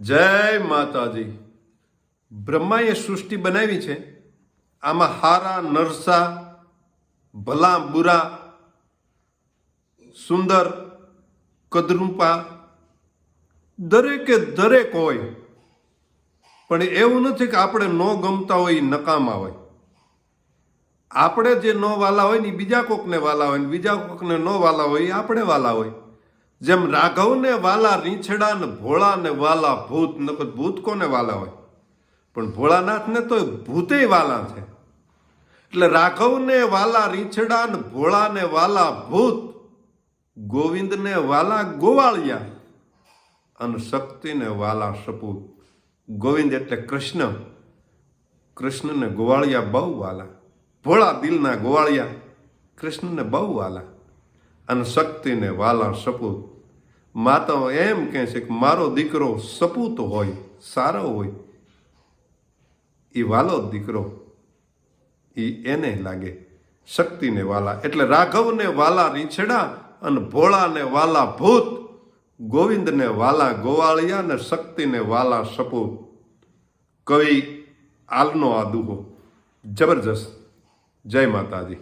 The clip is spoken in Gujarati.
જય માતાજી. બ્રહ્માએ સૃષ્ટિ બનાવી છે. આમાં હારા, નરસા, ભલા, બુરા, સુંદર, કદરૂપા, દરેકે દરેક હોય. પણ એવું નથી કે આપણે ન ગમતા હોય, એ નકામા હોય. આપણે જે ન વાલા હોય ને બીજા કોકને વાલા હોય ને બીજા કોકને ન વાલા હોય, એ આપણે વાલા હોય. જેમ રાઘવને વાલા રીંછડા ને ભોળા ને વાલા ભૂત નકર ભૂત કોને વાલા હોય? પણ ભોળાનાથને તો ભૂતે વાલા છે. એટલે રાઘવને વાલા રીંછડા ને ભોળા ને વાલા ભૂત, ગોવિંદને વાલા ગોવાળિયા અને શક્તિને વાલા સપૂત ગોવિંદ એટલે કૃષ્ણ. કૃષ્ણને ગોવાળિયા બહુ વાલા. ભોળા દિલના ગોવાળિયા કૃષ્ણને બહુ વાલા. અને શક્તિને વાલા સપૂત. માતાઓ એમ કહે છે કે મારો દીકરો સપૂત હોય, સારો હોય. એ વાલો દીકરો. એ એને લાગે. શક્તિને વાલા, એટલે રાઘવને વાલા રીંછડા અને ભોળાને વાલા ભૂત. ગોવિંદને વાલા ગોવાળિયા અને શક્તિને વાલા સપૂત. કવિ આલનો આ દુહો. જબરજસ્ત. જય માતાજી.